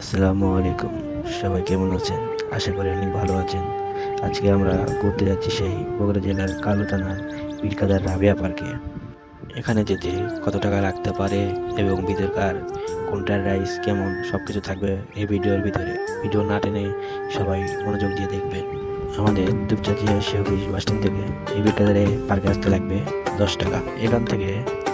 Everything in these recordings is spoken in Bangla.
আসসালামু আলাইকুম। সবাই কেমন আছেন? আশা করি অনেক ভালো আছেন। আজকে আমরা ঘুরতে যাচ্ছি সেই বগুড়া জেলার কালো থানার রাবিয়া পার্কে। এখানে যেতে কত টাকা লাগতে পারে এবং ভিতরকার কোনটার রাইস কেমন সব কিছু থাকবে এই ভিডিওর ভিতরে। ভিডিও না টেনে সবাই মনোযোগ দিয়ে দেখবেন। আমাদের দুপচাচিয়া শিহবিজ বাসস্ট্যান্ড থেকে এই বীরকাদারে পার্কে আসতে লাগবে দশ টাকা। এখান থেকে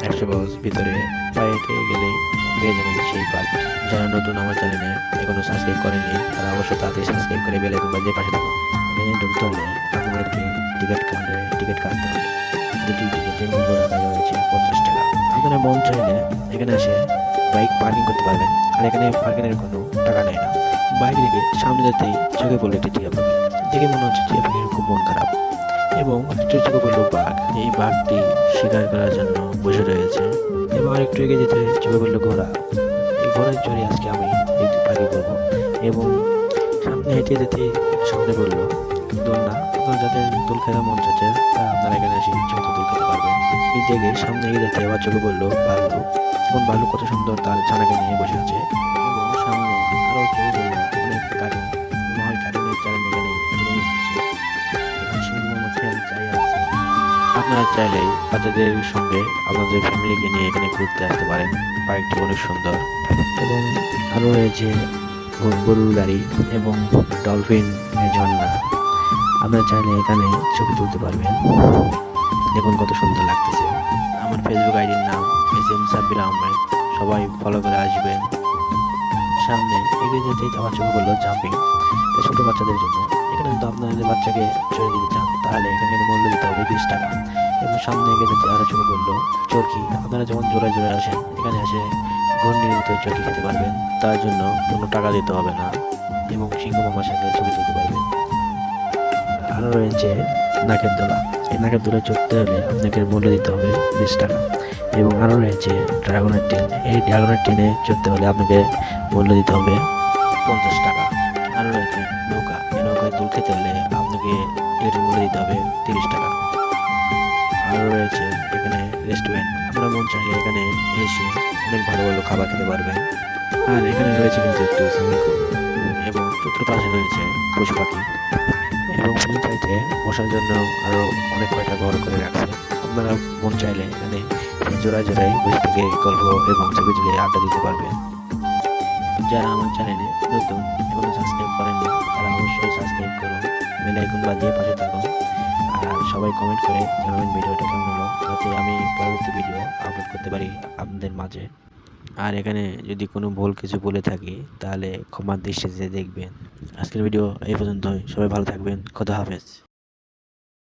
একশো গজ ভিতরে হেঁটে গেলেই পেয়ে যাবেন সেই পার্ক যারা নতুন আমার চ্যানেলে এখনও সাবস্ক্রাইব করেনি তারা অবশ্যই তাড়াতাড়ি সাবস্ক্রাইব করে বেল বাজিয়ে পাশে থাকুন। এখানে ঢুকতে হলে আপনাদেরকে টিকিট কাউন্টারে টিকিট কাটতে হবে। দুটি টিকিটের মূল্য রাখা হয়েছে পঞ্চাশ টাকা। আপনারা মন চাইলে এখানে এসে বাইক পার্কিং করতে পারবেন, আর এখানে পার্কিংয়ের কোনো টাকা নেয় না। বাইক থেকে সামনে যেতেই চোখে পড়ল একটি টিয়া পাখি দেখে মনে হচ্ছে টিয়া পাখির খুব মন খারাপ। এবং পড়ল বাঘ এই বাঘটি শিকার করার জন্য বসে রয়েছে। এবং আরেকটু এগিয়ে যেতে চোখে পড়ল ঘোড়া। এই ঘোড়ার চড়ে আজকে আমি এই পাখি করব। এবং সামনে হেঁটে যেতে সামনে বলল, দোলনা আপনার যাদের দোল খেলা মন চাচ্ছে তা আপনারা এখানে এসে ইচ্ছে মতো দোল খেতে পারবেন। এই দেখে সামনে এগিয়ে যেতে আবার চোখে বলল ভাল্লুক এবং ভাল্লুক কত সুন্দর তার ছানাকে নিয়ে বসে আছে। আপনারা চাইলেই বাচ্চাদের সঙ্গে আপনাদের ফ্যামিলিকে নিয়ে এখানে ঘুরতে আসতে পারেন। পার্কটি অনেক সুন্দর এবং আরও রয়েছে গরু- গরুর গাড়ি এবং ডলফিন ঝর্ণা। আপনারা চাইলে এখানে ছবি তুলতে পারবেন। দেখুন কত সুন্দর লাগতেছে। আমার ফেসবুক আইডির নাম এস এম সাব্বির আহমেদ। সবাই ফলো করে আসবেন। সামনে এগিয়ে যেতেই আমার চোখে বলল জাম্পিং ছোটো বাচ্চাদের জন্য। এখানে যদি আপনাদের বাচ্চাকে চড়ে দিতে তাহলে এখানে মূল্য দিতে হবে বিশ টাকা। এবং সামনে এগিয়ে যেতে আরও চোখে বলল, চরকি, আপনারা যেমন জোড়ায় জোড়ায় আসেন, এখানে এসে ঘূর্ণির ভিতরে চরকি খেতে পারবেন। তার জন্য কোনো টাকা দিতে হবে না এবং সিংহ মামার সঙ্গে ছবি তুলতে পারবেন। আরও রয়েছে নাকের দোলা। এই নাকের দোলায় চড়তে হলে আপনাকে মূল্য দিতে হবে বিশ টাকা। এবং আরও রয়েছে ড্রাগনের ট্রেন এই ড্রাগনের ট্রেনে চড়তে হলে আপনাকে মূল্য দিতে হবে পঞ্চাশ টাকা। আরও রয়েছে নৌকা। এই নৌকায় দোল খেতে হলে আপনাকে টিকিটের মূল্য দিতে হবে তিরিশ টাকা। আরও রয়েছে এখানে রেস্টুরেন্ট আপনারা মন চাইলে এখানে এসে অনেক ভালো ভালো খাবার খেতে পারবেন। আর এখানে রয়েছে কিন্তু একটু সুইমিং পুল এবং চতুর্পাশে রয়েছে পশু পাখি। এবং পঞ্চায়েতে বসার জন্য আরও অনেক কয়টা ঘর করে রাখছে। আপনারা মন চাইলে এখানে জোড়ায় জোড়ায় বসে থেকে গল্প এবং ছবি তুলে আড্ডা দিতে পারবেন। যারা আমার চ্যানেলে নতুন এখনও সাবস্ক্রাইব করেননি, তারা অবশ্যই সাবস্ক্রাইব করুন বেল আইকন বাজিয়ে পাশে থাকো। আর সবাই কমেন্ট করে জানাবেন ভিডিওটা কেমন হলো, যাতে আমি পরবর্তী ভিডিও আপলোড করতে পারি আপনাদের মাঝে। আর এখানে যদি কোনো ভুল কিছু বলে থাকি, তাহলে ক্ষমার দৃষ্টিতে দেখবেন। আজকের ভিডিও এই পর্যন্তই। সবাই ভালো থাকবেন। খোদা হাফেজ।